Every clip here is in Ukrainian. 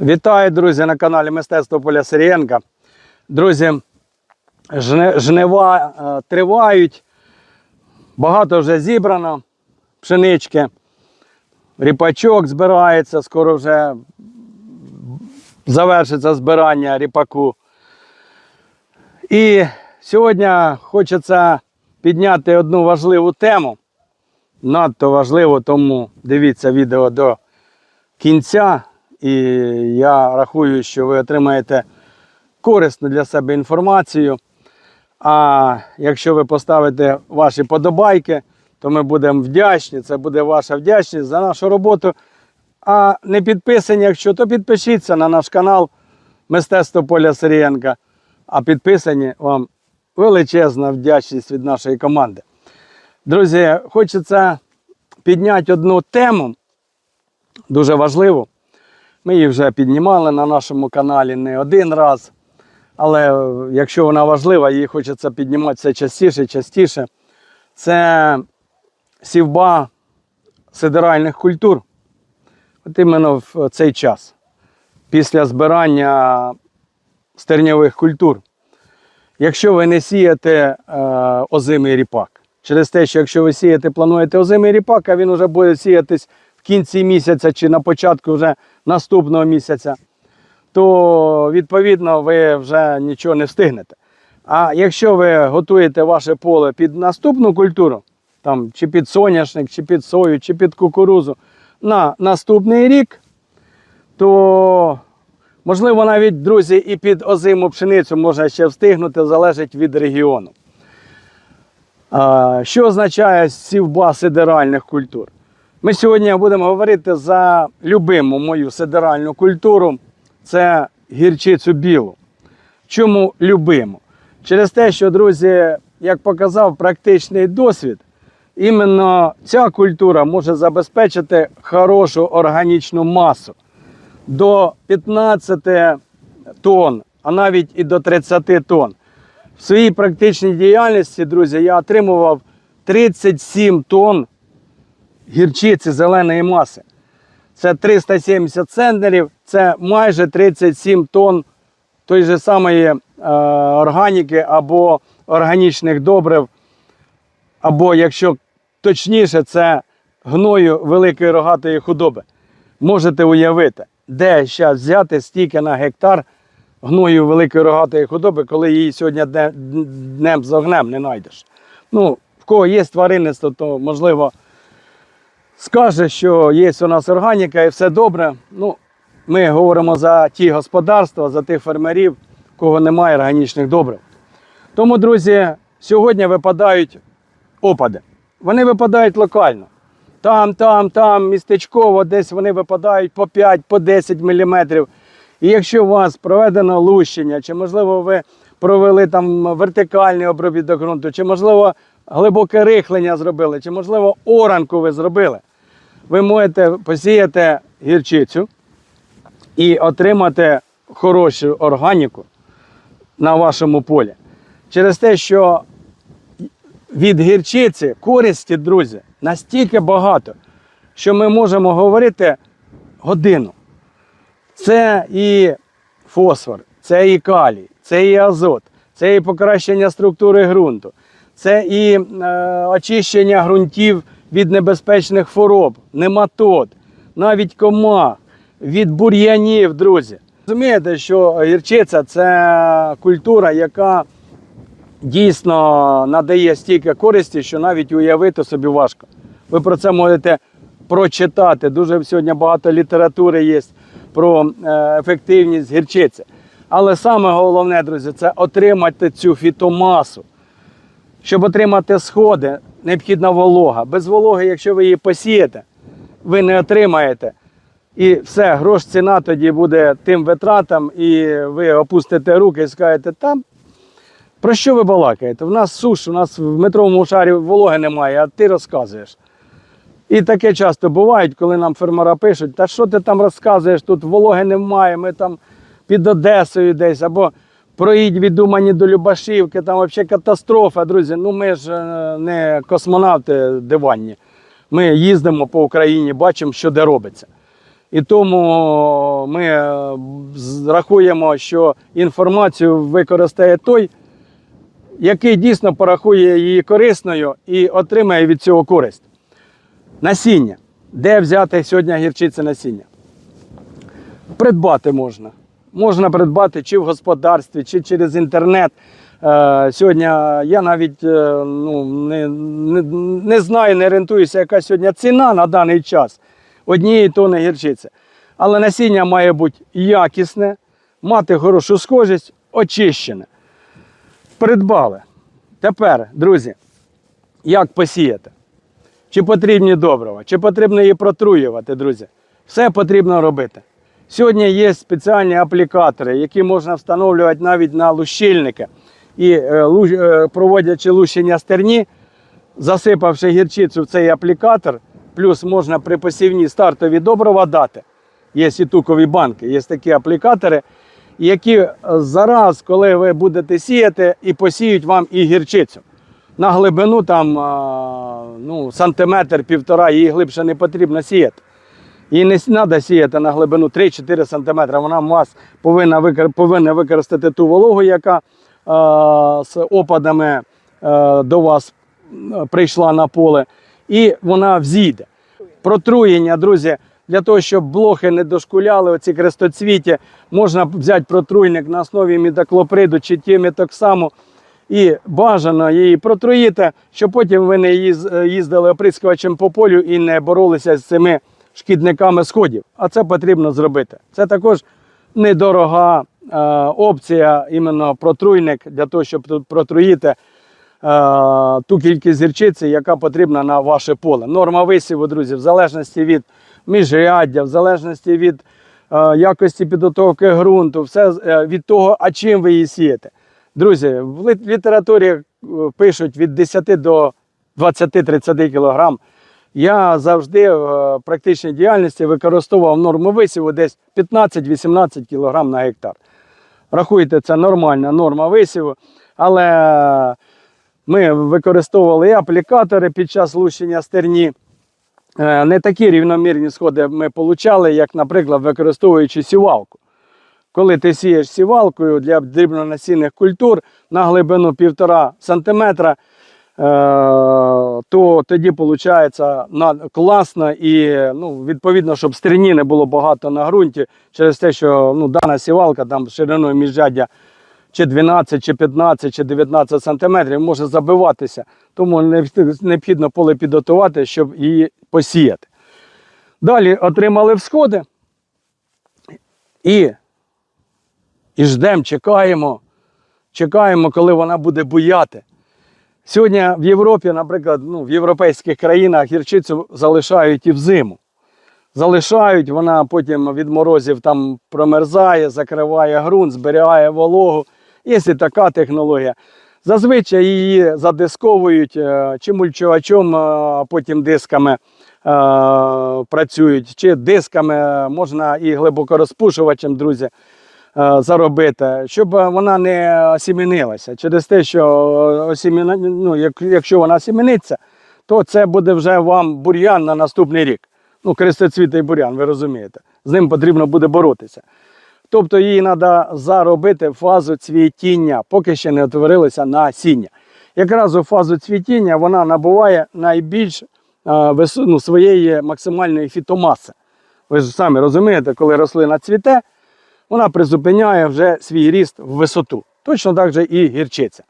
Вітаю, друзі, на каналі Мистецтво Поля Сирієнка. Друзі, жнива е, тривають. Багато вже зібрано пшенички. Ріпачок збирається, скоро вже завершиться збирання ріпаку. І сьогодні хочеться підняти одну важливу тему. Надто важливу, тому дивіться відео до кінця. І я рахую, що ви отримаєте корисну для себе інформацію. А якщо ви поставите ваші подобайки, то ми будемо вдячні. Це буде ваша вдячність за нашу роботу. А не підписані, якщо, то підпишіться на наш канал Мистецтво Поля Сирієнка. А підписані вам величезна вдячність від нашої команди. Друзі, хочеться підняти одну тему, дуже важливу. Ми її вже піднімали на нашому каналі не один раз. Але е, якщо вона важлива, її хочеться піднімати все частіше і частіше. Це сівба сидеральних культур. От іменно в цей час, після збирання стерньових культур. Якщо ви не сієте е, озимий ріпак, через те, що якщо ви сієте, плануєте озимий ріпак, а він вже буде сіятись кінці місяця чи на початку вже наступного місяця, то відповідно ви вже нічого не встигнете. А якщо ви готуєте ваше поле під наступну культуру, там, чи під соняшник, чи під сою, чи під кукурузу на наступний рік, то можливо навіть, друзі, і під озиму пшеницю можна ще встигнути, залежить від регіону. Що означає сівба сидеральних культур? Ми сьогодні будемо говорити за любиму мою сидеральну культуру це гірчицю білу. Чому любиму? Через те, що, друзі, як показав практичний досвід, іменно ця культура може забезпечити хорошу органічну масу до 15 тонн, а навіть і до 30 тонн. В своїй практичній діяльності, друзі, я отримував 37 тонн гірчиці зеленої маси. Це 370 центнерів, це майже 37 тонн тої ж самої е, органіки або органічних добрив, або, якщо точніше, це гною великої рогатої худоби. Можете уявити, де зараз взяти стільки на гектар гною великої рогатої худоби, коли її сьогодні днем з огнем не знайдеш. Ну, в кого є тваринництво, то можливо скаже, що є у нас органіка і все добре. Ну, ми говоримо за ті господарства, за тих фермерів, кого немає органічних добрив. Тому, друзі, сьогодні випадають опади. Вони випадають локально. Там, там, там, містечково, десь вони випадають по 5, по 10 мм. І якщо у вас проведено лущення, чи можливо ви провели там вертикальний обробіток ґрунту, чи можливо глибоке рихлення зробили, чи можливо оранку ви зробили, ви можете посіяти гірчицю і отримати хорошу органіку на вашому полі. Через те, що від гірчиці користі, друзі, настільки багато, що ми можемо говорити годину. Це і фосфор, це і калій, це і азот, це і покращення структури ґрунту, це і е, очищення ґрунтів від небезпечних хвороб, нематод, навіть комах, від бур'янів, друзі. Розумієте, що гірчиця це культура, яка дійсно надає стільки користі, що навіть уявити собі важко. Ви про це можете прочитати. Дуже сьогодні багато літератури є про е, ефективність гірчиці. Але саме головне, друзі, це отримати цю фітомасу. Щоб отримати сходи, необхідна волога. Без вологи, якщо ви її посієте, ви не отримаєте. І все, грош ціна тоді буде тим витратам, і ви опустите руки і скажете, там про що ви балакаєте? У нас суш, у нас в метровому шарі вологи немає, а ти розказуєш. І таке часто буває, коли нам фермера пишуть, та що ти там розказуєш, тут вологи немає, ми там під Одесою десь, або проїдь від Умані до Любашівки, там взагалі катастрофа, друзі. Ну ми ж е, не космонавти диванні. Ми їздимо по Україні, бачимо, що де робиться. І тому ми е, рахуємо, що інформацію використає той, який дійсно порахує її корисною і отримає від цього користь. Насіння. Де взяти сьогодні гірчице насіння? Придбати можна. Можна придбати чи в господарстві, чи через інтернет. Е, Сьогодні я навіть е, ну, не, не, не знаю, не орієнтуюся, яка сьогодні ціна на даний час однієї тони гірчиці. Але насіння має бути якісне, мати хорошу схожість, очищене. Придбали. Тепер, друзі, як посіяти? Чи потрібні добрива, чи потрібно її протруювати, друзі? Все потрібно робити. Сьогодні є спеціальні аплікатори, які можна встановлювати навіть на лущильники. І е, е, проводячи лущення стерні, засипавши гірчицю в цей аплікатор, плюс можна при посівні стартові добрива дати. Є і тукові банки, є такі аплікатори, які зараз, коли ви будете сіяти, і посіють вам і гірчицю. На глибину там ну, сантиметр, півтора, її глибше не потрібно сіяти. Її не треба сіяти на глибину 3-4 см. Вона у вас повинна, повинна використати ту вологу, яка а, з опадами а, до вас прийшла на поле, і вона взійде. Протруєння, друзі, для того, щоб блохи не дошкуляли, оці крестоцвіті, можна взяти протруйник на основі мідоклоприду чи тіметоксаму і бажано її протруїти, щоб потім ви не їздили оприскувачем по полю і не боролися з цими шкідниками сходів. А це потрібно зробити. Це також недорога е, опція, іменно протруйник, для того, щоб протруїти е, ту кількість гірчиці, яка потрібна на ваше поле. Норма висіву, друзі, в залежності від міжряддя, в залежності від е, якості підготовки ґрунту, все е, від того, а чим ви її сієте. Друзі, в літературі е, пишуть від 10 до 20-30 кг. Я завжди в практичній діяльності використовував норму висіву десь 15-18 кг на гектар. Рахуйте, це нормальна норма висіву, але ми використовували і аплікатори під час лущення стерні. Е, Не такі рівномірні сходи ми отримали, як, наприклад, використовуючи сівалку. Коли ти сієш сівалкою для дрібнонасінних культур на глибину 1,5 см, то тоді виходить класно і ну, відповідно, щоб стерні не було багато на ґрунті, через те, що ну, дана сівалка там шириною міжряддя чи 12, чи 15, чи 19 сантиметрів може забиватися. Тому необхідно поле підготувати, щоб її посіяти. Далі отримали всходи і, і ждемо, чекаємо, чекаємо, коли вона буде буяти. Сьогодні в Європі, наприклад, ну, в європейських країнах гірчицю залишають і взиму. Залишають, вона потім від морозів там промерзає, закриває ґрунт, зберігає вологу. Є така технологія. Зазвичай її задисковують е, чи мульчувачом, е, а потім дисками е, працюють, чи дисками можна і глибокорозпушувачем, друзі, заробити, щоб вона не осімінилася. Через те, що осіміна, ну, якщо вона осіміниться, то це буде вже вам бур'ян на наступний рік. Ну, крестоцвітий бур'ян, ви розумієте. З ним потрібно буде боротися. Тобто їй треба заробити фазу цвітіння, поки ще не утворилося насіння. Якраз у фазу цвітіння вона набуває найбільш е, ну, своєї максимальної фітомаси. Ви ж самі розумієте, коли рослина цвіте, вона призупиняє вже свій ріст в висоту. Точно так же і гірчиця.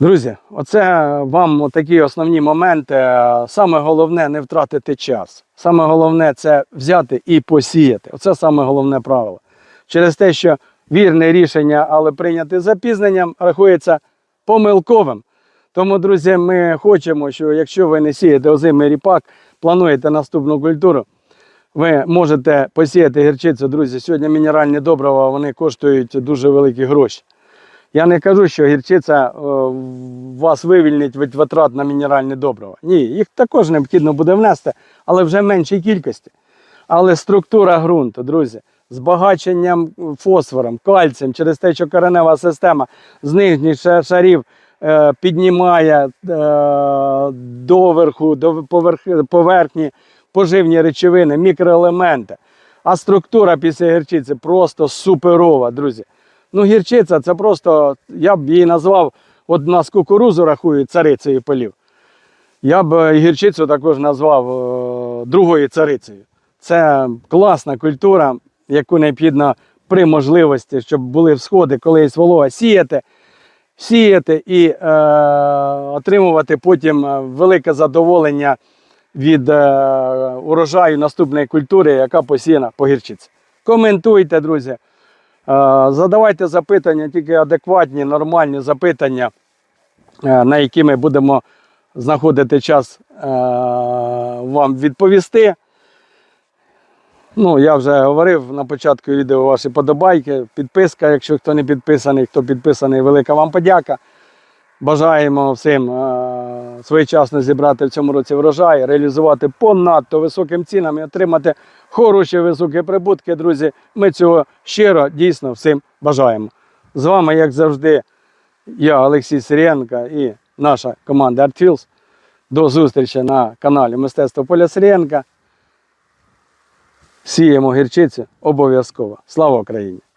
Друзі, оце вам такі основні моменти. Саме головне не втратити час. Саме головне це взяти і посіяти. Оце саме головне правило. Через те, що вірне рішення, але прийняте з запізненням, рахується помилковим. Тому, друзі, ми хочемо, що якщо ви не сієте озимий ріпак, плануєте наступну культуру, ви можете посіяти гірчицю, друзі. Сьогодні мінеральні добрива вони коштують дуже великі гроші. Я не кажу, що гірчиця е, вас вивільнить від витрат на мінеральні добрива. Ні, їх також необхідно буде внести, але вже меншій кількості. Але структура ґрунту, друзі, збагаченням фосфором, кальцієм, через те, що коренева система з нижніх шарів е, піднімає е, доверху, до поверх, поверхні поживні речовини, мікроелементи. А структура після гірчиці просто суперова, друзі. Ну, гірчиця це просто, я б її назвав, от нас кукурузу рахують царицею полів. Я б е, гірчицю також назвав е, другою царицею. Це класна культура, яку необхідно при можливості, щоб були всходи, коли є волога, сіяти, сіяти і е, отримувати потім е, велике задоволення від е, урожаю наступної культури, яка посіяна по гірчиці. Коментуйте, друзі. Е, задавайте запитання, тільки адекватні, нормальні запитання, е, на які ми будемо знаходити час вам відповісти. Ну, я вже говорив на початку відео ваші подобайки, підписка, якщо хто не підписаний, хто підписаний, велика вам подяка. Бажаємо всім своєчасно зібрати в цьому році врожай, реалізувати по надто високим цінам і отримати хороші високі прибутки, друзі. Ми цього щиро дійсно всім бажаємо. З вами, як завжди, я, Олексій Сирієнко і наша команда ArtFields. До зустрічі на каналі Мистецтво Поля Сирієнка. Сіємо гірчицю обов'язково. Слава Україні!